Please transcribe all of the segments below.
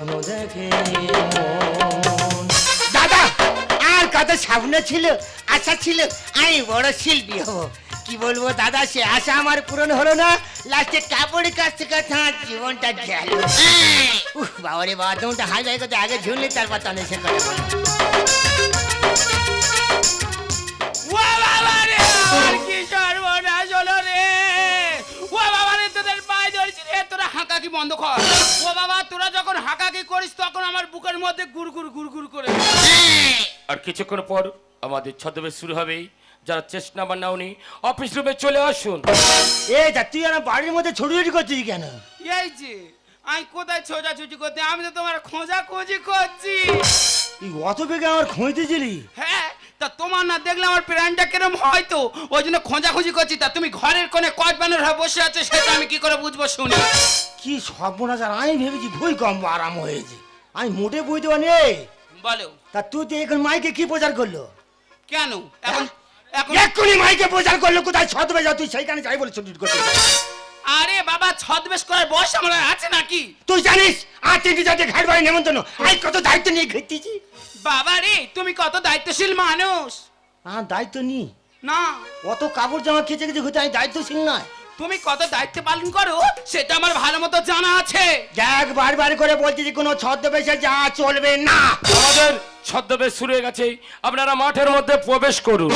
স্বপ্ন দেখে দাদা আর কত স্বপ্ন ছিল আশা ছিল আমি বড় শিল্পী হব। কি বলব দাদা সে আশা আমার পূরণ হলো না। লাস্টে কাপড়ের কাছ থেকে তাঁর জীবনটা গেল। উহ বাবারে বাবা তোমাটা হাই ভাই করতে আগে ঝুললে তারপর তাহলে সে কথা হাঁকাকি বন্ধ কর। ও বাবা তোরা যখন হাঁকাকি করিস তখন আমার বুকের মধ্যে গুড়গুড় গুড়গুড় করে আর কিছুক্ষণ পর আমাদের ছদ্মবেশ শুরু হবে। যারা চেষ্টা নাম্বার নাওনি অফিস রুমে চলে আসুন। এই তা তুই আমার বাড়ির মধ্যে ছড়িয়ে করছিস কেন? এই যে আমি কোথায় ছোটাছুটি করতে? আমি তো তোমার খোঁজা খোঁজি করছি। তুই অত বেগে আমার খুঁজতেছিলি হ্যাঁ তা তোমার না দেখলে আমার প্রাণটা কিরম হয়তো ওই জন্য খোঁজাখুঁজি করছি। তা তুমি ঘরের কোণে কট বানর হয়ে বসে আছো সেটা আমি কি করে বুঝব শুনি? কি সর্বনাশ আর আমি ভেবেছি বই কম আরাম হয়েছে। আমি মোটে বই দেওয়া নেই। বলো। তা তুই তো এখন মাইকে কি প্রচার করল? কেন? এখন এখন এক্ষুনি মাইকে প্রচার করল কোথায় ছদবে যা তুই সেইখানে যাই বলে ছুটি করছিস। আরে বাবা ছদ্মবেশ করার বয়স আমার আছে নাকি? তুই জানিস আর তিনটি চারটে ঘাট বাড়ি নেমন্তন্ন। আই কত দায়িত্ব নিয়ে ঘুরতেছি বাবা রে তুমি কত দায়িত্বশীল মানুষ? আর দায়িত্ব নি। না। অত কাপড় জামা খেচে খেচে ঘুরতে আমি দায়িত্বশীল নয়। তুমি কত দায়িত্ব পালন করো সেটা আমার ভালো মতো জানা আছে। দেখ বারবার করে বলছি যে কোনো ছদ্মবেশে যা চলবে না। আমাদের ছদ্মবেশ শুরু হয়ে গেছে। আপনারা মাঠের মধ্যে প্রবেশ করুন।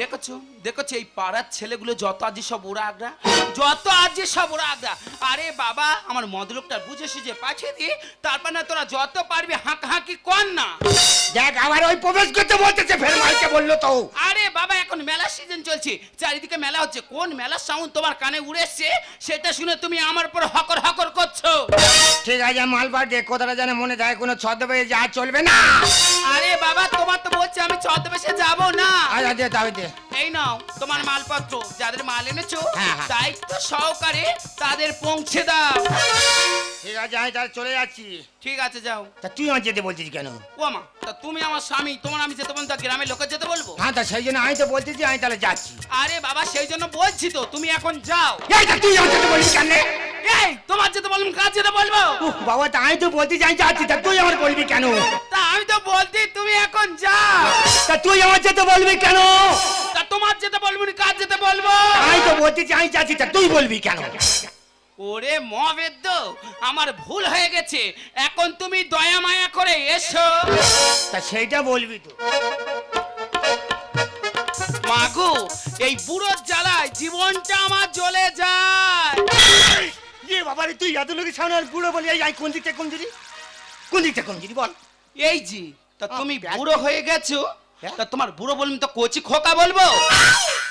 দেখেছ? দেখেছ এই পাড়ার ছেলেগুলো যত আজি সব ওরা আগ্রা? যত আজি সব ওরা আগ্রা। আরে বাবা আমার মদলোকটা বুঝে সুঝে পাঠিয়ে দি তারপর না তোরা যত পারবি হাঁক হাঁকি কর না। দেখ আবার ওই প্রবেশ করতে বলতেছে ফের মাইকে বলল তো। আরে বাবা এখন মেলা সিজন চলছে। চারিদিকে মেলা হচ্ছে। কোন মেলার সাউন্ড তোমার কানে উড়ে এসছে সেটা শুনে তুমি আমার উপর হকর হকর করছ। ঠিক আছে মালবার দে কথাটা জানে মনে যায় কোনো ছদ্মবেশে যা চলবে না। আরে বাবা তোমার তো বলছে আমি ছদ্মবেশে যাব না। আচ্ছা দে তবে দে। এই নাও তোমার মালপত্র। যাদের মাল এনেছো হ্যাঁ, হ্যাঁ। দায়িত্ব সহকারে তাদের পৌঁছে দাও। ঠিক আছে আমি তাহলে চলে যাচ্ছি। ঠিক আছে যাও। তা তুই আমার যেতে বলছিস কেন? ও মা তা তুমি আমার স্বামী তোমার আমি যেতে বলব তা গ্রামের লোকের যেতে বলব? হ্যাঁ তা সেই জন্য আমি তো বলতেছি আমি তাহলে যাচ্ছি। আরে বাবা সেই জন্য বলছি তো তুমি এখন যাও। এই তা তুই আমার যেতে বলবি কেন? এই তোমার যেতে বলব কাজ যেতে বলব? বাবা তা আমি তো বলতেছি আমি যাচ্ছি তা তুই আমার বলবি কেন? তা আমি তো বলছি তুমি এখন যাও। তা তুই আমার যেতে বলবি কেন? তোমার যেতে বলব না? কাজ যেতে বলব? আমি তো বলতেছি আমি যাচ্ছি তা তুই বলবি কেন? ওরে মবেদ্য আমার ভুল হয়ে গেছে। এখন তুমি দয়া মায়া করে এসো। তা সেইটা বলবি তো। মাগো এই বুড়োর জ্বালায় জীবনটা আমার জ্বলে যায়। ইয়ে বাবা রে তুই এত লোকের সামনে আর বুড়ো বলি এই আই কোন দিকটা কম দিদি? কোন দিকটা কম দিদি বল? এই জি তা তুমি ব্যাগ- বুড়ো হয়ে গেছো। হ্যাঁ? তা তোমার বুড়ো বলবি তো কচি খোকা বলব?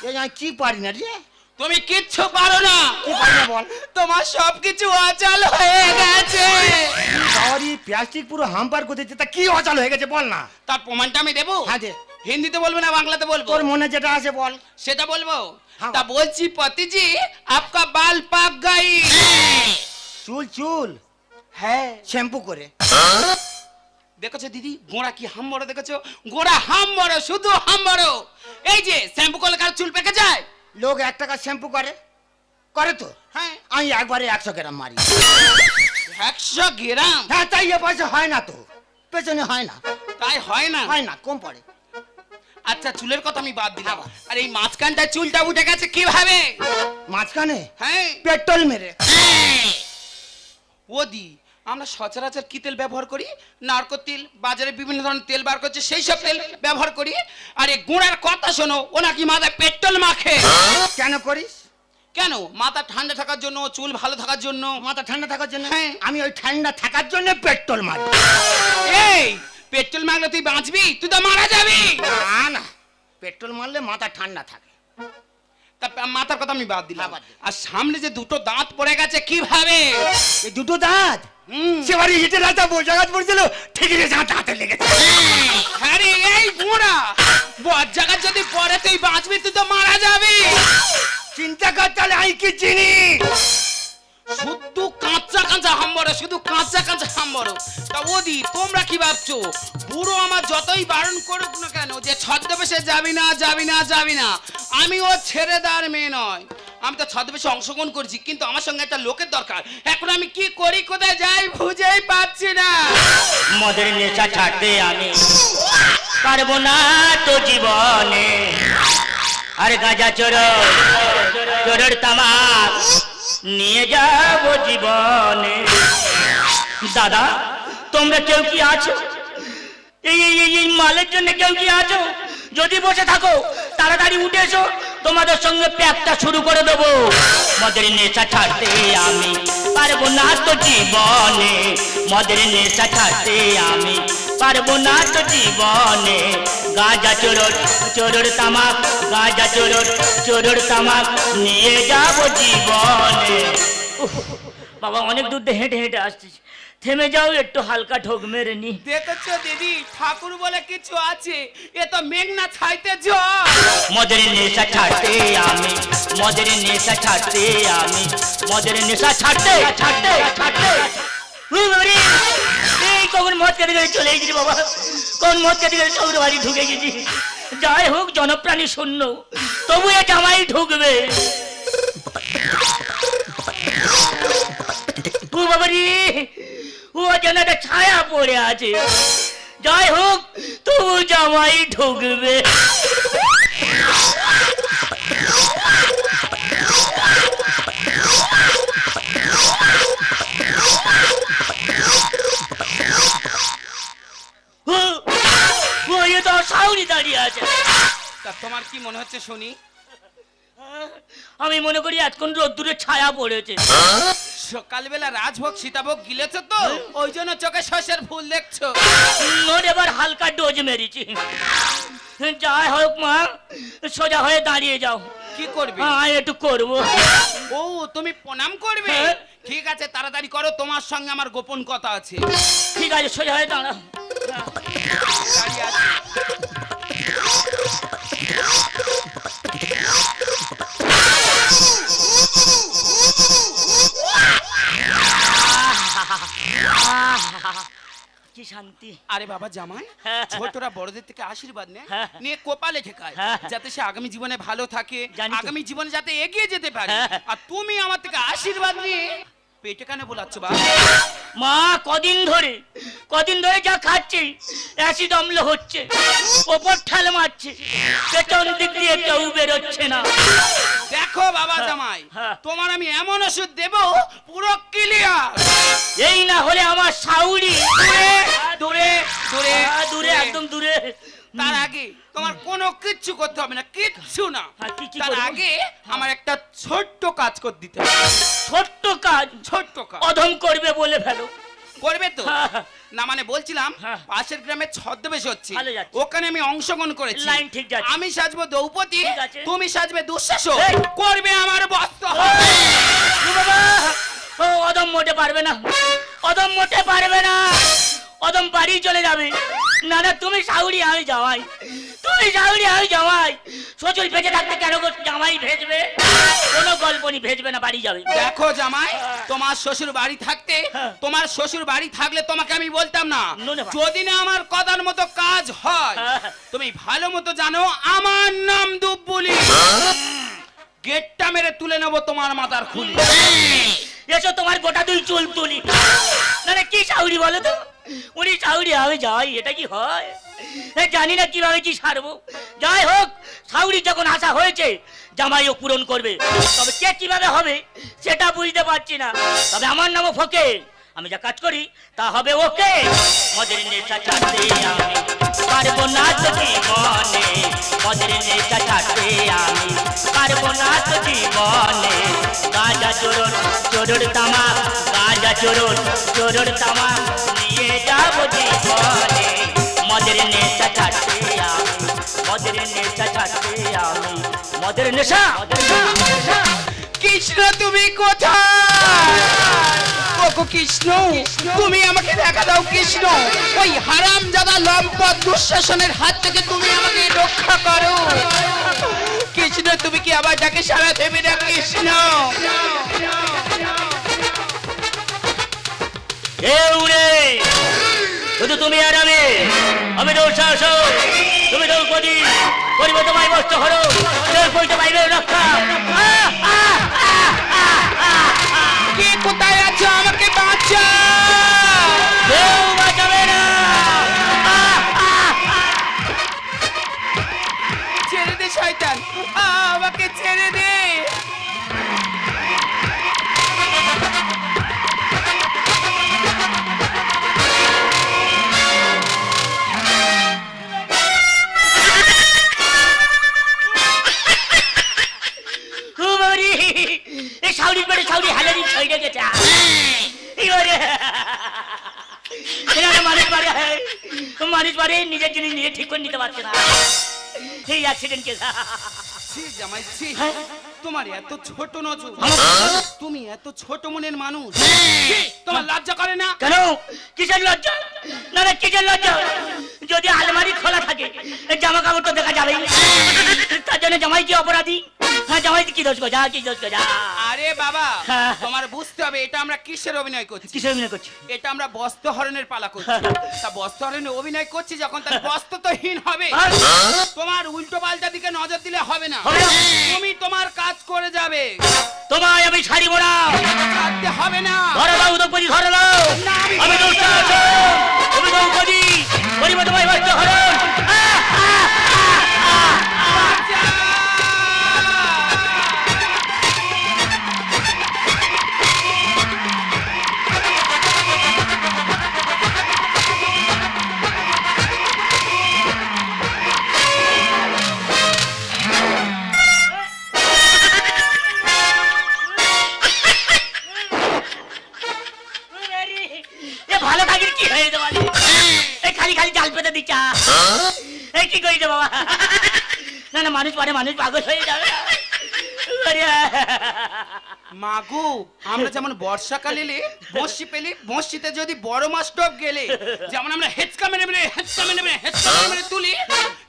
এই আমি কি পারি না রে? তুমি কিচ্ছু পারো না। কি পারি না বল? তোমার সবকিছু অচল হয়ে গেছে। বাবারি প্লাস্টিক পুরো হাম্পার করে দিচ্ছে তা কি অচল হয়ে গেছে বল না। তার প্রমাণটা আমি দেবো? হ্যাঁ দে। হিন্দিতে বলব না বাংলাতে বলব? তোর মনে যেটা আছে বল। সেটা বলব? হ্যাঁ। তা বলছি পতিজি আপকা বাল পাক গাই। চুল চুল। হ্যাঁ। শ্যাম্পু করে। দেখেছ দিদি? গোড়া কি হাম বড় দেখেছ? গোড়া হাম বড় শুধু হাম বড় এই যে শ্যাম্পু করলে কার চুল পেকে যায়? লোক এক টাকা শ্যাম্পু করে। করে তো? হ্যাঁ। আমি একবারে একশো গ্রাম মারি। একশো গ্রাম? হ্যাঁ তাই এ পয়সা হয় না তো। পেছনে হয় না। তাই হয় না? হয় না কম পড়ে। আচ্ছা চুলের কথা আমি বাদ দিলাম। আর এই মাঝখানটা চুলটা উঠে গেছে কীভাবে? মাঝখানে? হ্যাঁ। পেট্রোল মেরে। ওদি আমরা সচরাচর কি তেল ব্যবহার করি? নারকোল তেল বাজারে বিভিন্ন ধরনের তেল বার করছে সেই সব তেল ব্যবহার করি। আর এই গুঁড়ার কথা শোনো ও নাকি মাথায় পেট্রোল মাখে। কেন করিস? কেন? মাথা ঠান্ডা থাকার জন্য চুল ভালো থাকার জন্য। মাথা ঠান্ডা থাকার জন্য? হ্যাঁ। আমি ওই ঠান্ডা থাকার জন্য পেট্রোল মারি এই পেট্রোল মারলে তুই বাঁচবি তুই তো মারা যাবি। না না পেট্রোল মারলে মাথা ঠান্ডা থাকে। তা মাথার কথা আমি বাদ দিলাম। হ্যাঁ। আর সামনে যে দুটো দাঁত পড়ে গেছে কীভাবে? এই দুটো দাঁত। সেবারে রাস্তা বোঝা গাছ পড়ছিল ঠিক রে যা দাঁতে লেগেছে আরে এই বুড়া বর জায়গা যদি পরে বাঁচবি তুই তো মারা যাবি। চিন্তা কর তাহলে আমি কি চিনি? শুধু কাঁচা কাঁচা হাম্বড়ো শুধু কাঁচা কাঁচা হাম্বড়ো। তা ওদি তোমরা কি ভাবছ? বুড়ো আমার যতই বারণ করুক না কেন যে ছদ্মবেশে যাবি না যাবি না যাবি না আমি ও ছেড়ে দেওয়ার মেয়ে নয়। আমি তো ছদ্মবেশে অংশগ্রহণ করছি, কিন্তু আমার সঙ্গে একটা লোকের দরকার। এখন আমি কি করি, কোথায় যাই বুঝেই পাচ্ছি না। মদের নেশা ছাড়তে আমি পারব না তো জীবনে। আর গাজা চোর চোরের তামাক নিয়ে যাব জীবনে। দাদা, তোমরা কেউ কি আছো? এই এই মালের জন্য কেউ কি আছো? যদি বসে থাকো, তাড়াতাড়ি উঠে এসো। তোমাদের সঙ্গে প্যাকটা শুরু করে দেবো। মদের নেশা ছাড়তে আমি পারব না তো জীবনে। মদের নেশা ছাড়তে আমি পারব না তো জীবনে। গাঁজা চোরর চোরর তামাক, গাঁজা চোরর চোরর তামাক নিয়ে যাব জীবনে। বাবা, অনেক দূর হেঁটে হেঁটে আসছিস। থেমে যাও একটু হালকা ঠোক মেরে নি। দেখেছ দিদি? ঠাকুর বলে কিছু আছে। এ তো মেঘনা ছাইতে মদের নেশা ছাড়তে আমি মদের নেশা ছাড়তে আমি মদের নেশা ছাড়তে ছাড়তে ছাড়তে। এই কখন মদ খেতে গেলে চলে গেছি বাবা? কোন মদ খেতে গেলে সৌর বাড়ি ঢুকে গেছি? যাই হোক জনপ্রাণী শূন্য। তবু এ জামাই ঢুকবে। ও বাবারি ও যেন একটা ছায়া পড়ে আছে। যাই হোক তবু জামাই ঢুকবে। ও এ তো সাউরি দাঁড়িয়ে আছে। তা তোমার কি মনে হচ্ছে শুনি আমি মনে করি এতক্ষণ রোদ্দুরে ছায়া পড়েছে। সকালবেলা রাজভোগ সীতাভোগ গিলেছো তো? ওই জন্য চোখে শস্যের ফুল দেখছ। এবার হালকা ডোজ মেরেছি। যাই হোক মা সোজা হয়ে দাঁড়িয়ে যাও। কি করবে? হ্যাঁ একটু করব। ও তুমি প্রণাম করবে? হ্যাঁ। ঠিক আছে তাড়াতাড়ি করো তোমার সঙ্গে আমার গোপন কথা আছে। ঠিক আছে সোজা হয়ে দাঁড়াও। দাঁড়িয়ে আছি। শান্তি আরে বাবা জামাই হ্যাঁ। ছোটরা বড়দের থেকে আশীর্বাদ নেয় হ্যাঁ। নিয়ে কোপালে ঠেকায় হ্যাঁ। যাতে সে আগামী জীবনে ভালো থাকে আগামী জীবনে যাতে এগিয়ে যেতে পারে। আর তুমি আমার থেকে আশীর্বাদ নিয়ে পেটে কেন বোলাচ্ছ বা মা কদিন ধরে কদিন ধরে যা খাচ্ছি অ্যাসিড অম্ল হচ্ছে ওপর ঠাল মারছে পেছন দিক দিয়ে কেউ বেরোচ্ছে না দেখো বাবা জামাই। তোমার আমি এমন ওষুধ দেব পুরো ক্লিয়ার এই না হলে আমার সাউরি দূরে দূরে দূরে একদম দূরে। তার আগে তোমার কোনো কিচ্ছু করতে হবে না কিচ্ছু না। হ্যাঁ, তার আগে আমার একটা ছোট্ট কাজ করে দিতে হবে। ছোট্ট কাজ? ছোট্ট কাজ। অধম করবে বলে ফেলো। করবে তো? হ্যাঁ। না মানে বলছিলাম হ্যাঁ। পাশের গ্রামে ছদ্মবেশ হচ্ছে। ওখানে আমি অংশগ্রহণ করেছি। লাইন ঠিক যাচ্ছে। আমি সাজবো দ্রৌপদী তুমি সাজবে দুঃশাসন করবে আমার বস্ত্র। অদম মোটে পারবে না। অদম মোটে পারবে না। অদম বাড়ি চলে যাবে। না না তুমি সাউরি আমি জামাই তুমি সাউরি আমি জামাই শ্বশুর ভেজে থাকতে কেন জামাই ভেজবে। কোনো গল্প নি ভেজবে না বাড়ি যাবে। দেখো জামাই তোমার শ্বশুর বাড়ি থাকতে হ্যাঁ। তোমার শ্বশুর বাড়ি থাকলে তোমাকে আমি বলতাম না। যদি না আমার কথার মতো কাজ হয় হ্যাঁ। তুমি ভালো মতো জানো আমার নাম দুব্বুলি গেটটা মেরে তুলে নেব তোমার মাথার খুলি। এসো তোমার গোটা দুই চুল তুলি। না না কি সাউরি বলো তো? উনি সাউরি আমি যাই, এটা কি হয়? জানি না কীভাবে কি সারবো। যাই হোক সাউরি যখন আশা হয়েছে, জামাইও পূরণ করবে। তবে কে কীভাবে হবে, সেটা বুঝতে পারছি না। তবে আমার নামও ফকে। আমি যা কাজ করি, তা হবে ওকে। মদের নেশা ছাড়তে আমি পারব না জীবনে। মদের নেশা ছাড়তে আমি পারব না জীবনে। গাঁজা চোরর চোরর তামাক গাঁজা চোরর তামাক নিয়ে যাব জীবনে মদের নেশা ছাড়তে আমি মদের নেশা ছাড়তে আমি। মদের নেশা কৃষ্ণ তুমি কোথায়? ওগো কৃষ্ণ। তুমি আমাকে দেখা দাও কৃষ্ণ। ওই হারাম জাদা লম্পট দুঃশাসনের হাত থেকে তুমি আমাকে রক্ষা করো। কৃষ্ণ তুমি কি আবার যাকে সারা দেবে না কৃষ্ণ? কেউ নেই শুধু তুমি আর আমি। আমি তো শাসক তুমি দ্রৌপদী করিব তোমায় বস্ত্র হরো দ্রৌপদীতে পাইবে রক্ষা। কে কোথায় আছো অ্যাক্সিডেন্ট কেস ছি জামাই ছি। তোমার এত ছোট নজর। তুমি এত ছোট মনের মানুষ। তোমার লজ্জা করে না? কেন? কিসের লজ্জা? না না কিসের লজ্জা? যদি আলমারি খোলা থাকে জামা কাপড় তো দেখা যাবেই। তার জন্য জামাই কি অপরাধী? হ্যাঁ জামাই কি দোষ গো যা কি দোষ গো যা। আরে বাবা হ্যাঁ। তোমার বুঝতে হবে এটা আমরা কিসের অভিনয় করছি? কিসের অভিনয় করছি? এটা আমরা বস্ত্রহরণের পালা করছি। তা বস্ত্রহরণে অভিনয় করছি যখন তার বস্ত্র তো হীন হবে। আর? তোমার উল্টো পাল্টা দিকে নজর দিলে হবে না। হবে না। তুমি তোমার কাজ করে যাবে। তোমায় আমি ছাড়িব না ছাড়তে হবে না। ধরে দাও উদকপতি ধরে দাও। না, আমি আমি দুষ্ট না। আছো দ্রৌপদী করিব তোমায় বাধ্য হরণ। এ না না মানুষ পাগল হয়ে যাবে। মাগু আমরা যেমন বর্ষাকাল এলে বসি পেলি বসিতে যদি বড় মাছ টপ গেলে যেমন আমরা হেঁচকা মেরে মেরে হেঁচকা মেরে মেরে হেঁচকা মেরে মেরে তুলি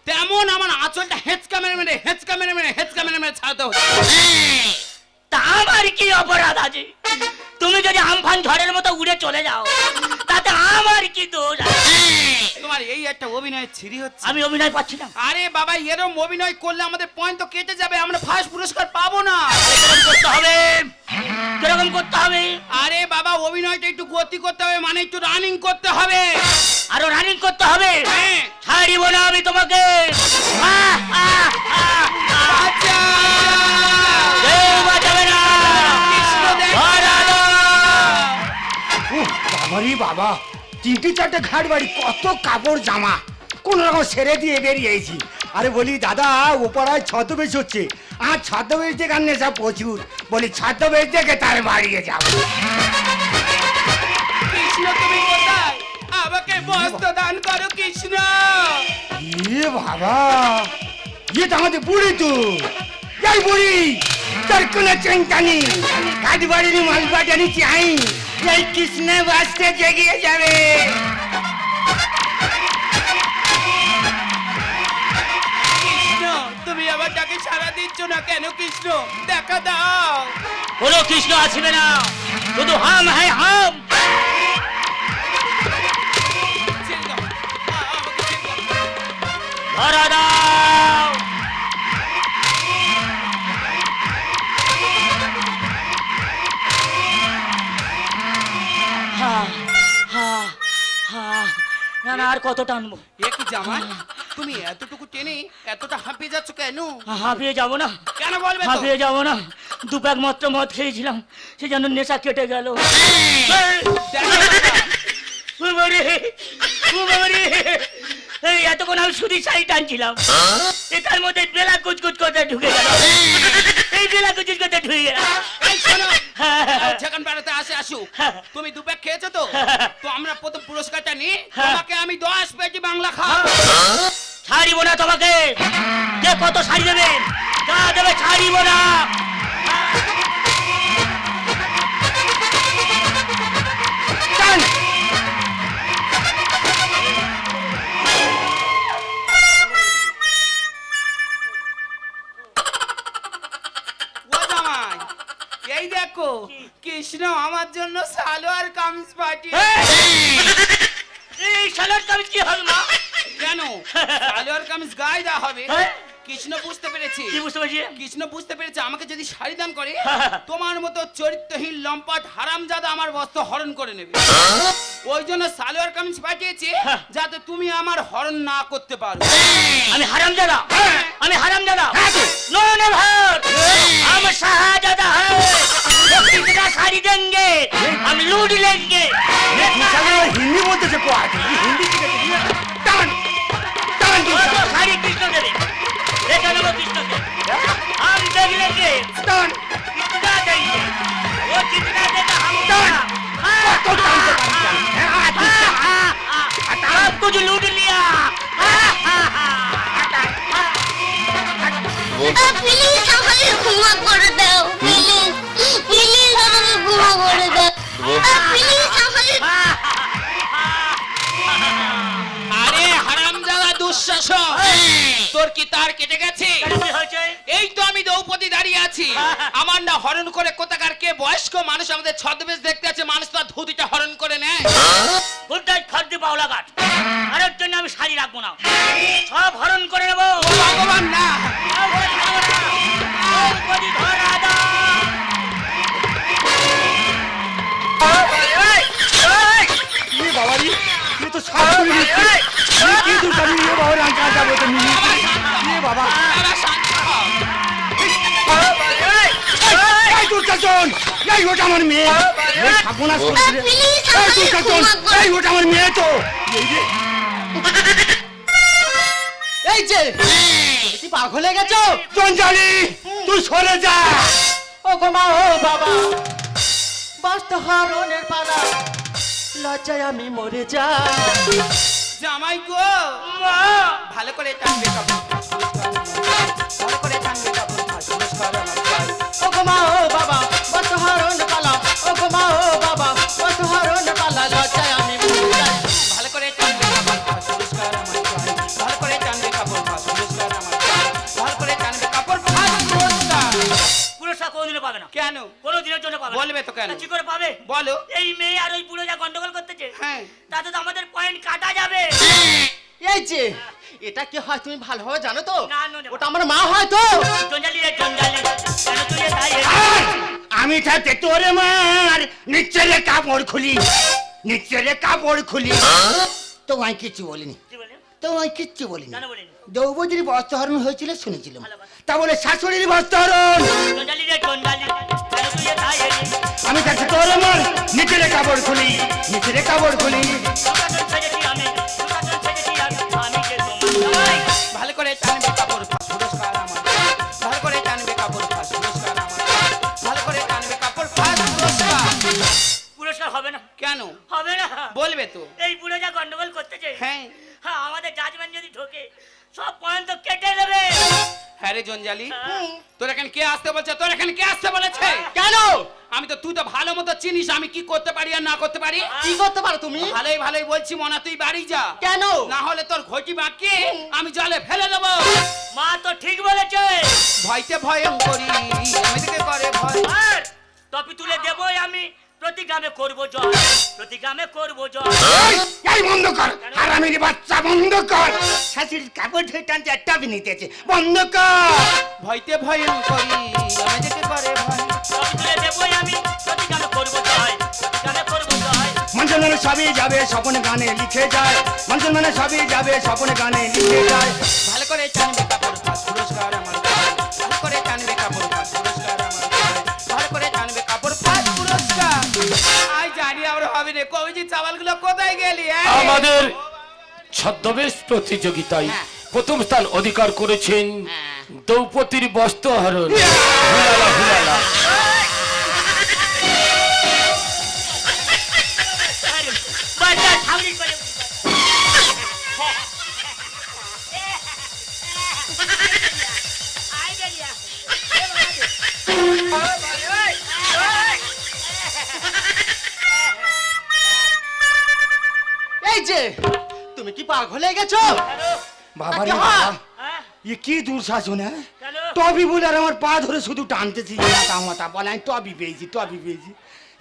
তেমন আমার আঁচলটা হেঁচকা মেরে মেরে হেঁচকা মেরে মেরে হেঁচকা মেরে মেরে ছাড়তে হচ্ছে তা আমার কি অপরাধ আছে? তুমি যদি আমফান ঝড়ের মতো উড়ে চলে যাও তাতে আমার কি দোষ আছে? তোমার এই একটা অভিনয় ছিরি হচ্ছে। আমি অভিনয় পাচ্ছি না। আরে বাবা এরম অভিনয় করলে আমাদের পয়েন্ট তো কেটে যাবে আমরা ফার্স্ট পুরস্কার পাবো না। কীরকম করতে হবে? কীরকম করতে হবে? আরে বাবা অভিনয়টা একটু গতি করতে হবে মানে একটু রানিং করতে হবে। আরও রানিং করতে হবে? হ্যাঁ। ছাড়িব না আমি তোমাকে। আচ্ছা। বাবারি বাবা তিনটে চারটে ঘাট বাড়ি কত কাপড় জামা। কোন রকম সেরে দিয়ে বেরিয়েছি। আরে বলি দাদা ওপাড়ায় ছদ্মবেশ হচ্ছে। আর ছদ্মবেশ দেখে আর নেশা প্রচুর। বলি ছদ্মবেশ দেখে তার বাড়িয়ে যাব। কৃষ্ণ তুমি কোথায়? আমাকে বস্ত্র দান করো কৃষ্ণ। বাবা ইয়ে তো আমাদের বুড়ি তো। যাই বুড়ি তোর কোনো চিন্তা নেই। কাজ বাড়ির মাল বাজানি চাই এই কৃষ্ণ বাসতে জেগিয়ে যাবে কৃষ্ণ তুমি আমার ডাকে সারা দিচ্ছ না কেন কৃষ্ণ? দেখা দাও। কোনো কৃষ্ণ আসবে না। শুধু হাম হ্যাঁ হাম। ধরা দাও। কত টানবো এ কি জামাই? তুমি এতটুকু টেনে এতটা হাঁপিয়ে যাচ্ছ কেন? হাঁপিয়ে যাব না। কেন বলবে হাঁপিয়ে যাব না। দু প্যাক মাত্র মদ খেয়েছিলাম সে যেন নেশা কেটে গেল। এতক্ষণ আমি শুধু শাড়ি টানছিলাম। এ তার মধ্যে বেলা কুচকুচ করতে ঢুকে গেল। এই বেলা কুচকুচ করতে ঢুকে গেল। এই শোনো যেখান বেড়াতে আসে আসুক তুমি দু প্যাক খেয়েছো তো? তো আমরা প্রথম পুরস্কারটা নি তোমাকে আমি দশ পেজি বাংলা খাওয়াবো। ছাড়িব না তোমাকে। কে কত শাড়ি দেবে? যা দেবে ছাড়িব না। এই দেখো কৃষ্ণ আমার জন্য সালোয়ার কামিজ পাঠিয়ে এই! সালোয়ার কামিজ কি হবে মা? কেন? সালোয়ার কামিজ গায়ে দেওয়া হবে। হ্যাঁ? কৃষ্ণ বুঝতে পেরেছি। কি বুঝতে পেরেছি? কৃষ্ণ বুঝতে পেরেছে আমাকে যদি শাড়ি দান করে তোমার মতো চরিত্রহীন লম্পট হারামজাদা আমার বস্ত্র হরণ করে নেবে। ওই জন্য সালোয়ার কামিজ পাঠিয়েছি হ্যাঁ। যাতে তুমি আমার হরণ না করতে পারো। আমি হারাম দাদা হ্যাঁ। আমি হারাম দাদা হ্যাঁ নয়নে ভাত আমি শাহজাদা হ্যাঁ শাড়ি দেঙ্গে। আমি লুট লেঙ্গে। হিন্দি আমি দ্রৌপদী দাঁড়িয়ে আছি আমার না হরণ করে কোথাকার কে বয়স্ক মানুষ আমাদের ছদ্মবেশ দেখতে আছে মানুষ তার ধুতিটা হরণ করে নেয় গুড নাইট খাদ্য পাওলা ঘাট আরের জন্য আমি শাড়ি রাখবো না সব হরণ করে নেবো ও ভগবান না দ্রৌপদী ধর রাজা। ये बाबा जी ये तो शास्त्री ये की तू कभी ये बाबा रंग का जाबो तो मिली ये बाबा কাজন এই ওটা আমার মেয়ে। এই এই ওটা মেয়ে তো। এই যে। পাগল হয়ে গেছো? তুই সরে যা। ও গো মা ও বাবা। বাস্ত হারনের পালা। লজ্জায় আমি মরে যাই। জামাই গো ভালো করে টানবে কাপড়। ভালো করে টানবে কাপড়। হয় তুমি ভালোভাবে জানো তো? না, না, না। ওটা আমার মা হয় তো। জঞ্জালি রে জঞ্জালি কেন তুই তাই? এ? আমি থাকতে তোরে মার নিচে কাপড় খুলি নিচে কাপড় খুলি। তো আমি কিচ্ছু বলিনি। কি বলে? তো আমি কিচ্ছু বলিনি। কেন বলিনি? দ্রৌপদীর বস্ত্রহরণ হয়েছিল শুনেছিলাম। তা বলে শাশুড়ির বস্ত্রহরণ জঞ্জালি রে জঞ্জালি কেন তুই তাই? আমি থাকতে তোরে মার নিচে কাপড় খুলি নিচে কাপড় খুলি। তো। এই বুড়ো যা গন্ডগোল করতেছে। হ্যাঁ। হ্যাঁ আমাদের জাজমেন্ট যদি ঢোকে সব পয়েন্ট তো কেটে নেবে হ্যাঁ রে জঞ্জালি হ্যাঁ। তোর এখানে কে আসতে বলছে? তোর এখানে কে আসতে বলেছে? কেন? আমি তো তুই তো ভালো মতো চিনিস আমি কি করতে পারি আর না করতে পারি? কি করতে পারো তুমি? ভালোই ভালোই বলছি মনা তুই বাড়ি যা। কেন? না হলে তোর ঘটি বাঁকিয়ে আমি জলে ফেলে দেবো। মা তো ঠিক বলেছে। ভয়তে ভয়ঙ্করী আমি থেকে করে ভয়। টপি তুলে দেবই আমি। প্রতি করব জয় প্রতি করব জয়। এই, এই বন্ধ কর হারামির বাচ্চা বন্ধ কর। শাশুড়ির কাপড় ধরে টানতে একটা নিতেছে বন্ধ কর। ভয়তে ভয়ঙ্করী আমি থেকে করে ভয়। টপি তুলে দেবই আমি প্রতি করব জয় প্রতি করব জয়। মঞ্চল মানে সবই যাবে স্বপন গানে লিখে যায়। মঞ্চল মানে সবই যাবে স্বপন গানে লিখে যায়। ভালো করে পুরস্কার আমার হবে রে। কবিজি চাওয়ালগুলো কোথায় গেলি? হ্যাঁ? আমাদের ছদ্মবেশ প্রতিযোগিতায় প্রথম স্থান অধিকার করেছেন দ্রৌপদীর বস্ত্রহরণ। হুলালা। পাগল হয়ে গেছো? বাবা রে আচ্ছা, বাবা। হ্যাঁ। এ কি দুঃশাসন হ্যাঁ টবি বলে আর আমার পা ধরে শুধু টানতেছি। মাথা মাথা বলে আমি টবি পেয়েছি টবি পেয়েছি।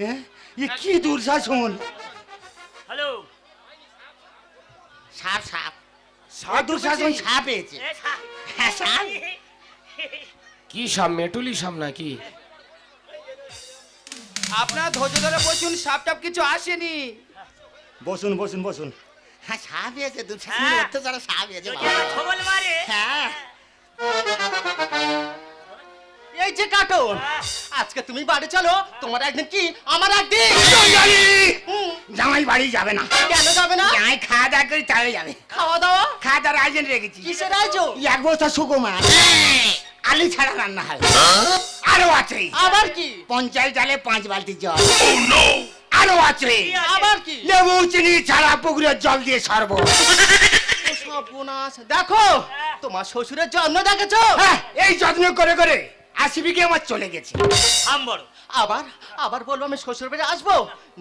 হ্যাঁ? এ কি দুঃশাসন হ্যালো? সাপ সাপ। আর দুঃশাসন সাপ পেয়েছে। হ্যাঁ সাপ। কি সাপ মেটুলি সাপ নাকি? আপনার ধৈর্য ধরে বসুন সাপ টাপ কিছু আসেনি। বসুন বসুন বসুন। হ্যাঁ দু হ্যাঁ। অত্যাচার সাপ এসে যদি আমার ছবল মারে হ্যাঁ। এই যে কাটুন আজকে তুমি বাড়ি চলো তোমার একদিন কি? আমার একদিন। হুম, জামাই বাড়ি যাবে না। কেন যাবে না? জামাই খাওয়া দাওয়া করে তাহলে যাবে। খাওয়া দাওয়া? খাওয়া দাওয়ার আয়োজন রেখেছি। কিসের আয়োজন? এক বস্তা সুকুমার আলু ছাড়া রান্না হয়। আরও আছে। আবার কি? পঞ্চাশ ডালে পাঁচ বালতি জল। আরও আছে। আবার কি? লেবু চিনি ছাড়া পুকুরের জল দিয়ে সরব। সর্বনাশ। দেখো তোমার শ্বশুরের যত্ন দেখেছ? হ্যাঁ, এই যত্ন করে করে আশি কি আমার চলে গেছে। আবার আবার বলব আমি শ্বশুর বাড়ি আসব?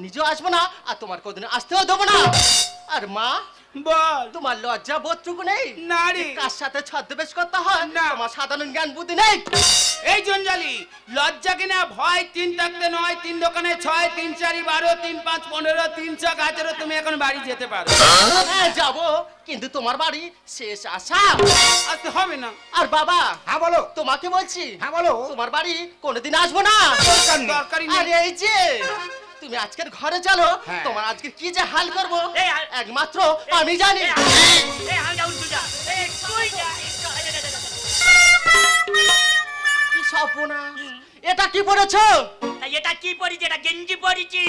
নিজেও আসব না আর তোমার কোদিন আসতেও দেবো না। আর মা বল। তোমার লজ্জা বোধটুকু নেই? না রে। কার সাথে ছদ্মবেশ করতে হয়? না। তোমার সাধারণ জ্ঞান বুদ্ধি নেই। এই জঞ্জালি লজ্জা কিনা ভয় তিন থাকতে নয় তিন দোকানে ছয় তিন চারি বারো তিন পাঁচ পনেরো তিন ছক আঠেরো তুমি এখন বাড়ি যেতে পারো। হ্যাঁ যাব কিন্তু তোমার বাড়ি শেষ আশা। আসতে হবে না। আর বাবা হ্যাঁ বলো। তোমাকে বলছি হ্যাঁ বলো। তোমার বাড়ি কোনোদিন আসব না। দরকার নেই। দরকারই এই যে। তুমি আজকের ঘরে চলো হ্যাঁ। তোমার আজকে কি যে হাল করব? এই একমাত্র আমি জানি। কি এটা কি পড়েছো? তা এটা কি পরিছি এটা গেঞ্জি পরিছি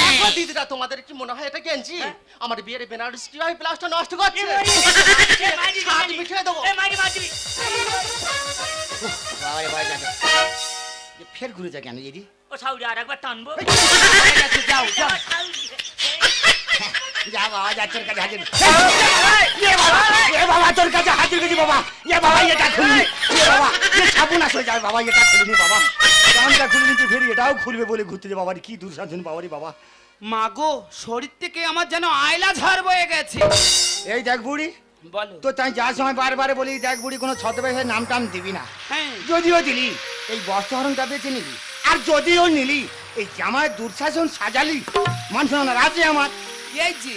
দেখো দিদিরা তোমাদের কি মনে হয় এটা গেঞ্জি? আমার বিয়ের বেনারসি কীভাবে প্লাস্টার নষ্ট করছে? ছাদ মিশিয়ে দেবো। বাবারে বাড়ি যাবে ফের ঘুরে যা কেন দিদি ও সাউরি আর একবার টানবো যাও যাও। যা বাবা যা তোর কাছে হাজির এ বাবা এ বাবা তোর কাছে হাজির গেছি বাবা এ বাবা এটা খুলবি এ বাবা এ এটা খুলবি বাবা কানটা খুলে ফেরি এটাও খুলবে বলে ঘুরতে যে বাবারি কি দুঃসাধন বাবারি বাবা মাগো শরীর থেকে আমার যেন আয়লা ঝড় বয়ে গেছে এই দেখ বুড়ি বলো। তো তাই যা সময় বারবার বলি দেখ বুড়ি কোনো ছদ্মবেশের নাম টাম দিবি না। হ্যাঁ। যদিও দিলি এই বস্ত্রহরণটা বেছে নিলি আর যদিও নিলি এই জামায় দুর্শাসন সাজালি মানুষ রাজে আমার? এই যে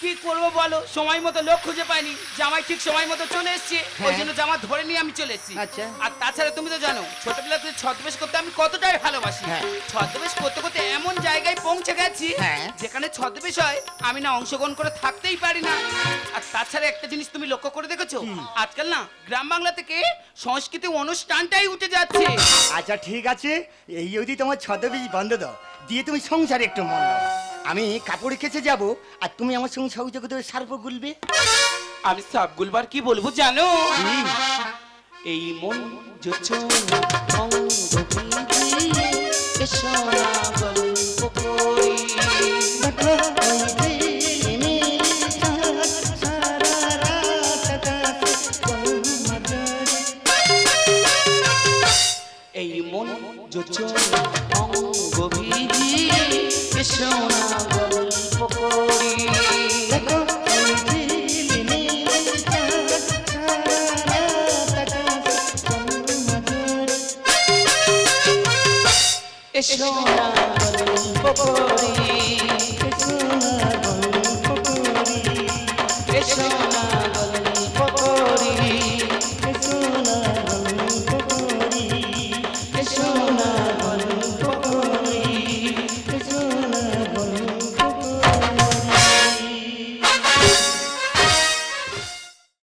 কি করব বলো? সময় মতো লোক খুঁজে পাইনি। জামাই ঠিক সময় মতো চলে এসছে। ওই হ্যাঁ। জন্য জামা ধরে নিয়ে আমি চলে এসেছি। আচ্ছা। আর তাছাড়া তুমি তো জানো ছোটবেলা থেকে ছদ্মবেশ করতে আমি কতটাই ভালোবাসি। হ্যাঁ। ছদ্মবেশ করতে করতে এমন জায়গায় পৌঁছে গেছি হ্যাঁ। যেখানে ছদ্মবেশ হয় আমি না অংশগ্রহণ করে থাকতেই পারি না। আর তাছাড়া একটা জিনিস তুমি লক্ষ্য করে দেখেছ আজকাল না গ্রাম বাংলা থেকে সংস্কৃতি অনুষ্ঠানটাই উঠে যাচ্ছে। আচ্ছা ঠিক আছে। এই যদি তোমার ছদ্মবেশ বন্ধ দাও। দিয়ে তুমি সংসারে একটু মন দাও। আমি কাপড় কেচে যাব আর তুমি আমার সঙ্গে সহযোগ করে সার্প গুলবে। আমি সব গুলবার কি বলব জানো? এই মন এই